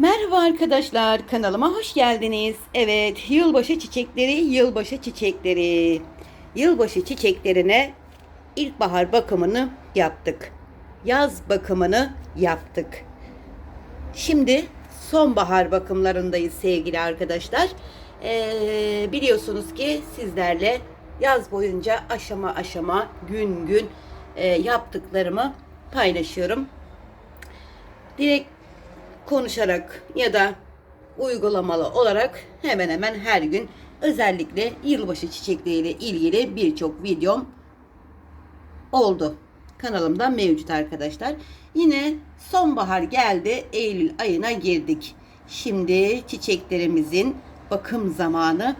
Merhaba arkadaşlar, kanalıma hoş geldiniz. Evet, yılbaşı çiçekleri, yılbaşı çiçekleri. Yılbaşı çiçeklerine ilkbahar bakımını yaptık. Yaz bakımını yaptık. Şimdi sonbahar bakımlarındayız sevgili arkadaşlar. Ee, biliyorsunuz ki sizlerle yaz boyunca aşama aşama, gün gün e, yaptıklarımı paylaşıyorum. Direkt konuşarak ya da uygulamalı olarak hemen hemen her gün özellikle yılbaşı çiçekleriyle ilgili birçok videom oldu. Kanalımda mevcut arkadaşlar. Yine sonbahar geldi. Eylül ayına girdik. Şimdi çiçeklerimizin bakım zamanı,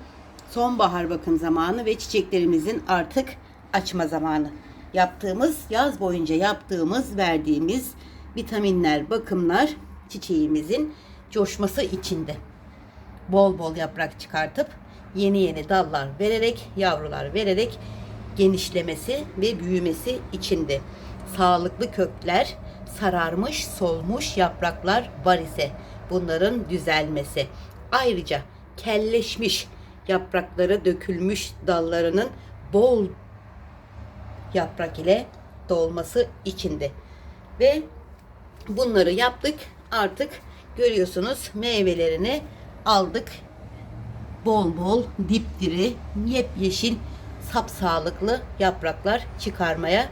sonbahar bakım zamanı ve çiçeklerimizin artık açma zamanı. Yaptığımız yaz boyunca yaptığımız, verdiğimiz vitaminler, bakımlar çiçeğimizin coşması içinde. Bol bol yaprak çıkartıp yeni yeni dallar vererek, yavrular vererek genişlemesi ve büyümesi içinde. Sağlıklı kökler, sararmış, solmuş yapraklar var ise bunların düzelmesi. Ayrıca kelleşmiş yaprakları dökülmüş dallarının bol yaprak ile dolması içinde. Ve bunları yaptık. Artık görüyorsunuz meyvelerini aldık. Bol bol dipdiri, yepyeşil, sapsağlıklı yapraklar çıkarmaya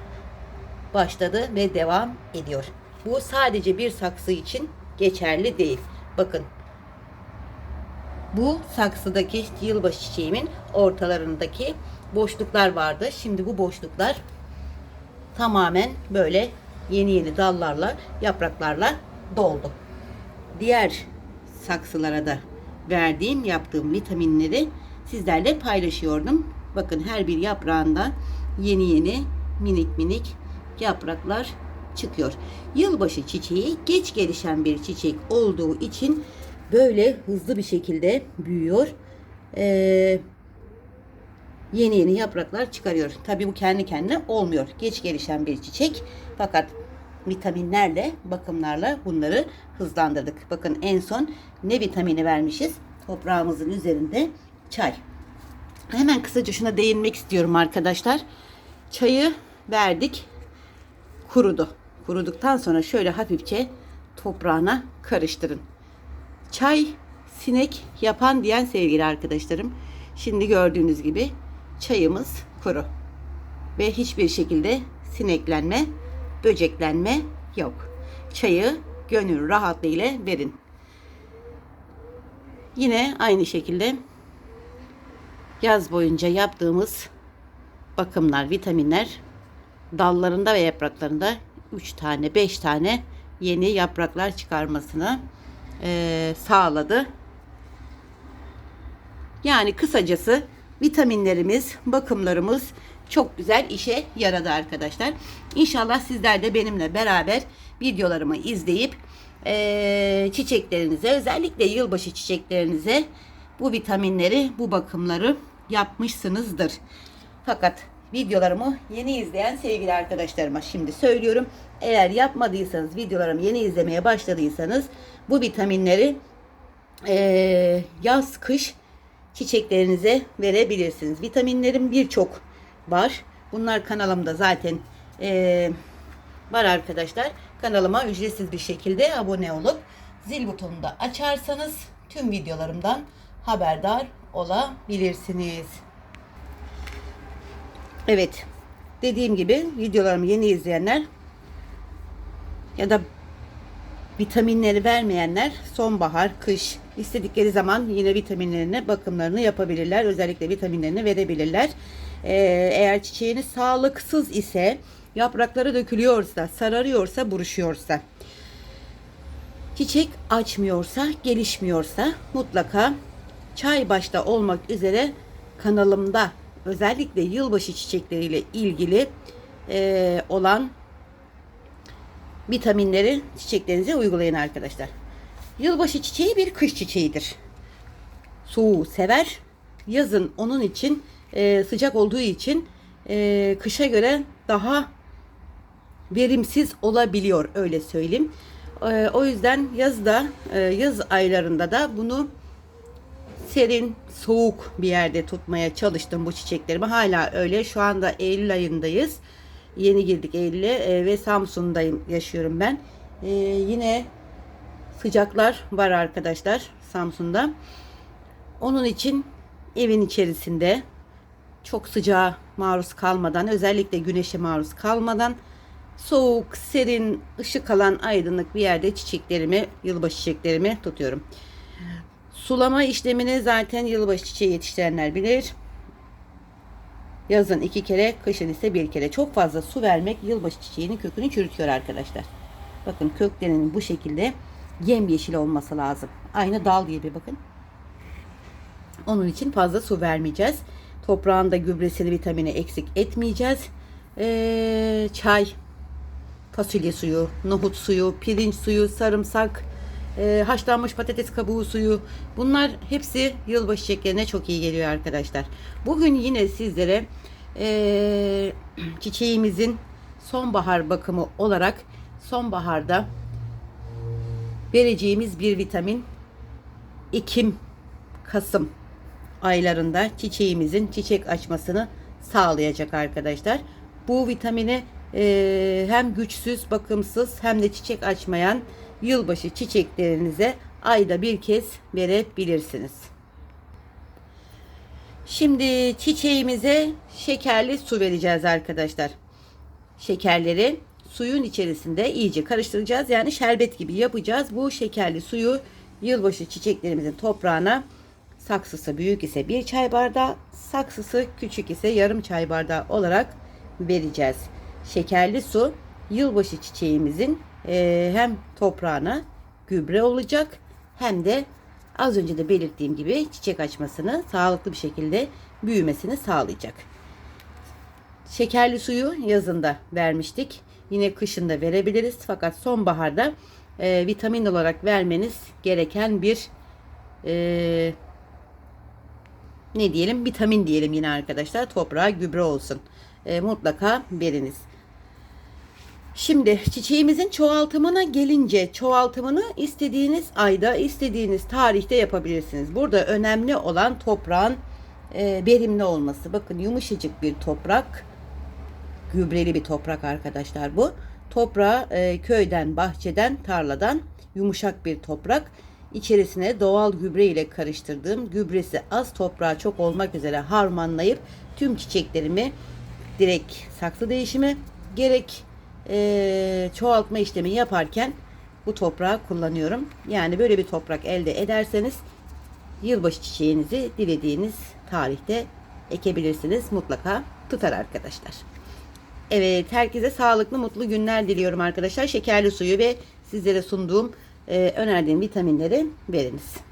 başladı ve devam ediyor. Bu sadece bir saksı için geçerli değil. Bakın bu saksıdaki yılbaşı çiçeğimin ortalarındaki boşluklar vardı. Şimdi bu boşluklar tamamen böyle yeni yeni dallarla, yapraklarla doldu. Diğer saksılara da verdiğim, yaptığım vitaminleri sizlerle paylaşıyordum. Bakın her bir yaprağında yeni yeni minik minik yapraklar çıkıyor. Yılbaşı çiçeği geç gelişen bir çiçek olduğu için böyle hızlı bir şekilde büyüyor. Ee, yeni yeni yapraklar çıkarıyor. Tabii bu kendi kendine olmuyor. Geç gelişen bir çiçek. Fakat vitaminlerle, bakımlarla bunları hızlandırdık. Bakın en son ne vitamini vermişiz? Toprağımızın üzerinde çay. Hemen kısaca şuna değinmek istiyorum arkadaşlar. Çayı verdik. Kurudu. Kuruduktan sonra şöyle hafifçe toprağına karıştırın. Çay sinek yapan diyen sevgili arkadaşlarım. Şimdi gördüğünüz gibi çayımız kuru. Ve hiçbir şekilde sineklenme, böceklenme yok. Çayı gönül rahatlığıyla verin. Yine aynı şekilde yaz boyunca yaptığımız bakımlar, vitaminler dallarında ve yapraklarında 3 tane, 5 tane yeni yapraklar çıkarmasını e, sağladı. Yani kısacası vitaminlerimiz, bakımlarımız çok güzel işe yaradı arkadaşlar. İnşallah sizler de benimle beraber videolarımı izleyip e, çiçeklerinize özellikle yılbaşı çiçeklerinize bu vitaminleri, bu bakımları yapmışsınızdır. Fakat videolarımı yeni izleyen sevgili arkadaşlarıma şimdi söylüyorum. Eğer yapmadıysanız, videolarımı yeni izlemeye başladıysanız bu vitaminleri e, yaz, kış çiçeklerinize verebilirsiniz. Vitaminlerin birçok var. Bunlar kanalımda zaten e, var arkadaşlar. Kanalıma ücretsiz bir şekilde abone olup zil butonunu da açarsanız tüm videolarımdan haberdar olabilirsiniz. Evet. Dediğim gibi videolarımı yeni izleyenler ya da vitaminleri vermeyenler sonbahar, kış istedikleri zaman yine vitaminlerine bakımlarını yapabilirler. Özellikle vitaminlerini verebilirler. Ee, eğer çiçeğiniz sağlıksız ise yaprakları dökülüyorsa, sararıyorsa, buruşuyorsa çiçek açmıyorsa, gelişmiyorsa mutlaka çay başta olmak üzere kanalımda özellikle yılbaşı çiçekleriyle ilgili e, olan vitaminleri çiçeklerinize uygulayın arkadaşlar. Yılbaşı çiçeği bir kış çiçeğidir. Soğuğu sever. Yazın onun için e, sıcak olduğu için e, kışa göre daha verimsiz olabiliyor öyle söyleyeyim. E, o yüzden yazda, e, yaz aylarında da bunu serin, soğuk bir yerde tutmaya çalıştım bu çiçeklerimi. Hala öyle. Şu anda Eylül ayındayız. Yeni girdik Eylül'e e, ve Samsun'dayım yaşıyorum ben. E, yine sıcaklar var arkadaşlar Samsun'da. Onun için evin içerisinde çok sıcağa maruz kalmadan, özellikle güneşe maruz kalmadan soğuk, serin, ışık alan aydınlık bir yerde çiçeklerimi, yılbaşı çiçeklerimi tutuyorum. Sulama işlemini zaten yılbaşı çiçeği yetiştirenler bilir. Yazın iki kere, kışın ise bir kere. Çok fazla su vermek yılbaşı çiçeğinin kökünü çürütüyor arkadaşlar. Bakın köklerinin bu şekilde yemyeşil olması lazım. Aynı dal gibi bakın. Onun için fazla su vermeyeceğiz. Toprağın da gübresini, vitamini eksik etmeyeceğiz. Ee, çay, fasulye suyu, nohut suyu, pirinç suyu, sarımsak, e, haşlanmış patates kabuğu suyu. Bunlar hepsi yılbaşı çiçeklerine çok iyi geliyor arkadaşlar. Bugün yine sizlere e, çiçeğimizin sonbahar bakımı olarak sonbaharda vereceğimiz bir vitamin Ekim, Kasım aylarında çiçeğimizin çiçek açmasını sağlayacak arkadaşlar. Bu vitamini e, hem güçsüz, bakımsız hem de çiçek açmayan yılbaşı çiçeklerinize ayda bir kez verebilirsiniz. Şimdi çiçeğimize şekerli su vereceğiz arkadaşlar. Şekerleri suyun içerisinde iyice karıştıracağız. Yani şerbet gibi yapacağız. Bu şekerli suyu yılbaşı çiçeklerimizin toprağına saksısı büyük ise bir çay bardağı, saksısı küçük ise yarım çay bardağı olarak vereceğiz. Şekerli su yılbaşı çiçeğimizin e, hem toprağına gübre olacak hem de az önce de belirttiğim gibi çiçek açmasını sağlıklı bir şekilde büyümesini sağlayacak. Şekerli suyu yazında vermiştik. Yine kışında verebiliriz. Fakat sonbaharda e, vitamin olarak vermeniz gereken bir e, ne diyelim vitamin diyelim yine arkadaşlar toprağa gübre olsun. E, mutlaka veriniz. Şimdi çiçeğimizin çoğaltımına gelince çoğaltımını istediğiniz ayda istediğiniz tarihte yapabilirsiniz. Burada önemli olan toprağın e, verimli olması. Bakın yumuşacık bir toprak gübreli bir toprak arkadaşlar bu. Toprağı e, köyden, bahçeden, tarladan yumuşak bir toprak. İçerisine doğal gübre ile karıştırdığım gübresi az toprağa çok olmak üzere harmanlayıp tüm çiçeklerimi direkt saksı değişimi gerek e, çoğaltma işlemi yaparken bu toprağı kullanıyorum. Yani böyle bir toprak elde ederseniz yılbaşı çiçeğinizi dilediğiniz tarihte ekebilirsiniz. Mutlaka tutar arkadaşlar. Evet herkese sağlıklı mutlu günler diliyorum arkadaşlar. Şekerli suyu ve sizlere sunduğum önerdiğim vitaminleri veriniz.